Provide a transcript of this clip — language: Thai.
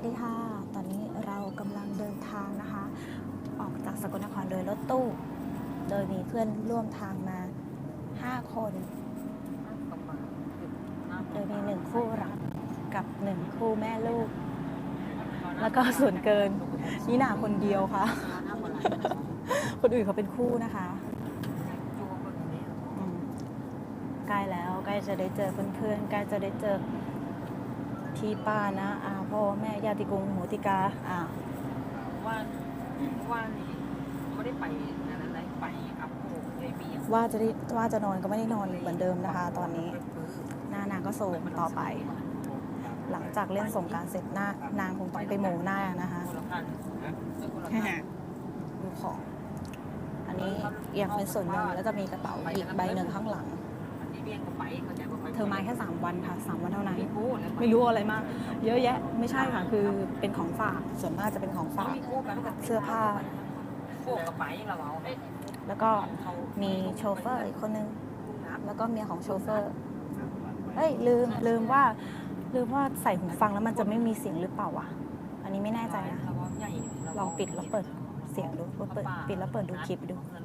วัสดีค่ะ ตอนนี้เรากำลังเดินทางนะคะ ออกจากสกลนครโดยรถตู้ โดยมีเพื่อนร่วมทางมา 5 คน โดยมีหนึ่งคู่รักกับหนึ่งคู่แม่ลูก แล้วก็ส่วนเกินนี่หนาคนเดียวค่ะ คนอื่นเขาเป็นคู่นะคะใกล้แล้วใกล้จะได้เจอเพื่อนๆใกล้จะได้เจอ พี่ป้านะอาพ่อแม่ญาติกงโหติกาอ่าว่าว่านี่ไม่ได้ไปงานอะไรไปอัพโหยายเบียร์ว่าจะได้ว่าจะนอนก็ไม่ได้นอนเหมือนเดิมนะคะ ตอนนี้ หน้านางก็โศกต่อไป หลังจากเล่นสงกรารเสร็จหน้านางคงต้องไปโมหน้านะคะคนละพันคนละพัน ดูของ อันนี้เอียงเป็นส่วนหนึ่งแล้วจะมีกระเป๋าอีกใบหนึ่งข้างหลัง ที่เบียร์ก็ไปเขาใจว่าไปเธอมาแค่ 3 วันค่ะ 3 วันเท่านั้นมีคู่แล้วไม่รู้อะไรมาก เยอะแยะไม่ใช่ค่ะ คือเป็นของฝากส่วนมากจะเป็นของฝาก มีคู่กันกับเสื้อผ้าคู่กับไปเราเอาแล้วก็มีโชเฟอร์อีกคนนึง แล้วก็เมียของโชเฟอร์เฮ้ยลืมลืมว่าลืมว่าใส่หูฟังแล้วมันจะไม่มีเสียงหรือเปล่าวะอันนี้ไม่แน่ใจนะลองปิดแล้วเปิดเสียงดูเปิดปิดแล้วเปิดดูคลิปดูเงิน